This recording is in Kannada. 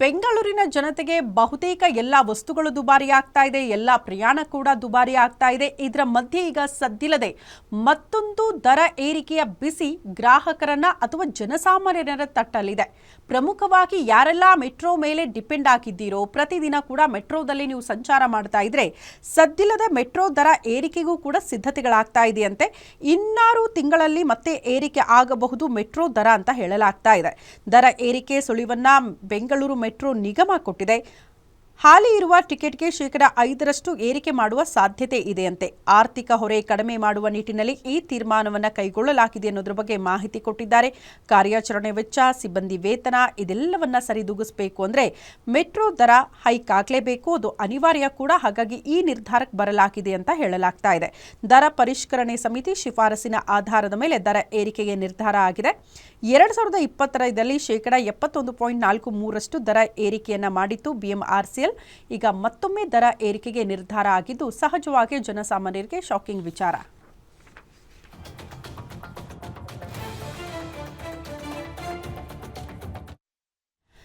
ಬೆಂಗಳೂರಿನ ಜನತೆಗೆ ಬಹುತೇಕ ಎಲ್ಲ ವಸ್ತುಗಳು ದುಬಾರಿ ಆಗ್ತಾ ಇದೆ, ಎಲ್ಲ ಪ್ರಯಾಣ ಕೂಡ ದುಬಾರಿ ಆಗ್ತಾ ಇದೆ. ಇದರ ಮಧ್ಯೆ ಈಗ ಸದ್ದಿಲ್ಲದೆ ಮತ್ತೊಂದು ದರ ಏರಿಕೆಯ ಬಿಸಿ ಗ್ರಾಹಕರನ್ನ ಅಥವಾ ಜನಸಾಮಾನ್ಯರ ತಟ್ಟಲಿದೆ. ಪ್ರಮುಖವಾಗಿ ಯಾರೆಲ್ಲ ಮೆಟ್ರೋ ಮೇಲೆ ಡಿಪೆಂಡ್ ಆಗಿದ್ದೀರೋ, ಪ್ರತಿದಿನ ಕೂಡ ಮೆಟ್ರೋದಲ್ಲಿ ನೀವು ಸಂಚಾರ ಮಾಡ್ತಾ ಇದ್ರೆ ಸದ್ದಿಲ್ಲದೆ ಮೆಟ್ರೋ ದರ ಏರಿಕೆಗೂ ಕೂಡ ಸಿದ್ಧತೆಗಳಾಗ್ತಾ ಇದೆಯಂತೆ. ಇನ್ನಾರು ತಿಂಗಳಲ್ಲಿ ಮತ್ತೆ ಏರಿಕೆ ಆಗಬಹುದು ಮೆಟ್ರೋ ದರ ಅಂತ ಹೇಳಲಾಗ್ತಾ ಇದೆ. ದರ ಏರಿಕೆ ಸುಳಿವನ್ನ ಬೆಂಗಳೂರು ಮೆಟ್ರೋ ನಿಗಮ ಕೊಟ್ಟಿದೆ. ಹಾಲಿ ಇರುವ ಟಿಕೆಟ್ಗೆ ಶೇಕಡ ಐದರಷ್ಟು ಏರಿಕೆ ಮಾಡುವ ಸಾಧ್ಯತೆ ಇದೆಯಂತೆ. ಆರ್ಥಿಕ ಹೊರೆ ಕಡಿಮೆ ಮಾಡುವ ನಿಟ್ಟಿನಲ್ಲಿ ಈ ತೀರ್ಮಾನವನ್ನು ಕೈಗೊಳ್ಳಲಾಗಿದೆ ಅನ್ನೋದ್ರ ಬಗ್ಗೆ ಮಾಹಿತಿ ಕೊಟ್ಟಿದ್ದಾರೆ. ಕಾರ್ಯಾಚರಣೆ ವೆಚ್ಚ, ಸಿಬ್ಬಂದಿ ವೇತನ ಇದೆಲ್ಲವನ್ನ ಸರಿದೂಗಿಸಬೇಕು ಅಂದರೆ ಮೆಟ್ರೋ ದರ ಹೈಕ್ ಆಗಲೇಬೇಕು. ಅದು ಅನಿವಾರ್ಯ ಕೂಡ. ಹಾಗಾಗಿ ಈ ನಿರ್ಧಾರಕ್ಕೆ ಬರಲಾಗಿದೆ ಅಂತ ಹೇಳಲಾಗ್ತಾ ಇದೆ. ದರ ಪರಿಷ್ಕರಣೆ ಸಮಿತಿ ಶಿಫಾರಸಿನ ಆಧಾರದ ಮೇಲೆ ದರ ಏರಿಕೆಗೆ ನಿರ್ಧಾರ ಆಗಿದೆ. ಎರಡು ಸಾವಿರದ ಇಪ್ಪತ್ತೈದರಲ್ಲಿ ಶೇಕಡ ಎಪ್ಪತ್ತೊಂದು ಪಾಯಿಂಟ್ ನಾಲ್ಕು ಮೂರಷ್ಟು ದರ ಏರಿಕೆಯನ್ನು ಮಾಡಿತ್ತು ಬಿಎಂಆರ್ಸಿಎಲ್ ಈಗ ಮತ್ತೊಮ್ಮೆ ದರ ಏರಿಕೆಗೆ ನಿರ್ಧಾರ ಆಗಿದ್ದು ಸಹಜವಾಗಿ ಜನಸಾಮಾನ್ಯರಿಗೆ ಶಾಕಿಂಗ್ ವಿಚಾರ.